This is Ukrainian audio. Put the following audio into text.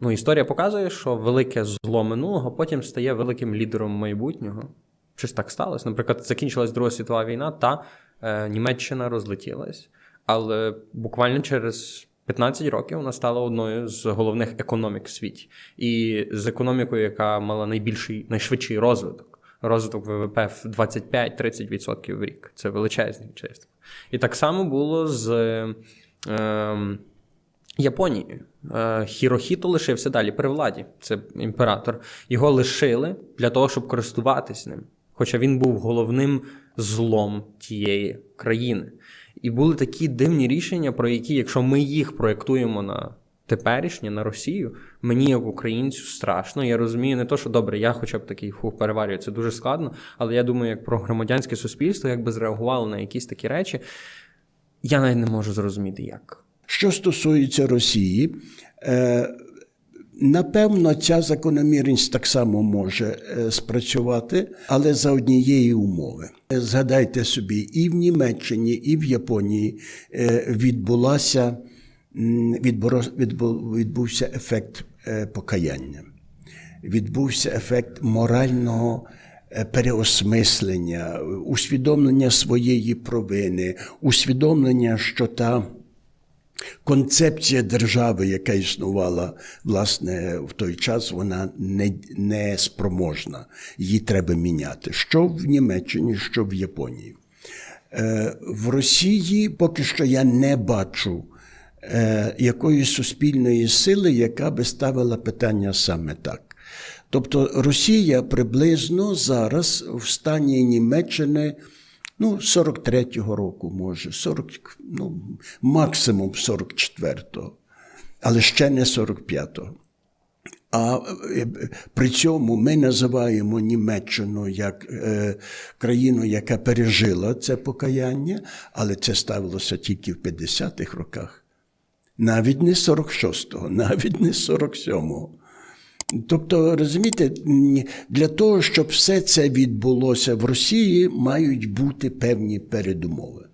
Ну, історія показує, що велике зло минулого потім стає великим лідером майбутнього. Щось так сталося. Наприклад, закінчилась Друга світова війна, та е, Німеччина розлетілась, але буквально через 15 років вона стала одною з головних економік в світі. І з економікою, яка мала найбільший, найшвидший розвиток. Розвиток ВВП в 25-30% в рік. Це величезний честь. І так само було з. Е, Японією. Е, Хірохіто лишився далі при владі. Це імператор. Його лишили для того, щоб користуватись ним. Хоча він був головним злом тієї країни. І були такі дивні рішення, про які, якщо ми їх проєктуємо на теперішнє, на Росію, мені, як українцю, страшно. Я розумію не то, що добре, я хоча б такий фух переварюю, це дуже складно. Але я думаю, як про громадянське суспільство, як би зреагувало на якісь такі речі, я навіть не можу зрозуміти, як. Що стосується Росії, е, напевно, ця закономірність так само може е, спрацювати, але за однієї умови. Згадайте собі, і в Німеччині, і в Японії е, відбулася, відбувся ефект покаяння, відбувся ефект морального. Переосмислення, усвідомлення своєї провини, усвідомлення, що та концепція держави, яка існувала власне в той час, вона не, не спроможна. Її треба міняти. Що в Німеччині, що в Японії. Е, в Росії поки що я не бачу е, якоїсь суспільної сили, яка би ставила питання саме так. Тобто Росія приблизно зараз в стані Німеччини ну, 43-го року, може, 40, ну, максимум 44-го, але ще не 45-го. А е, при цьому ми називаємо Німеччину як е, країну, яка пережила це покаяння, але це ставилося тільки в 50-х роках. Навіть не 46-го, навіть не 47-го. Тобто, розумієте, для того, щоб все це відбулося в Росії, мають бути певні передумови.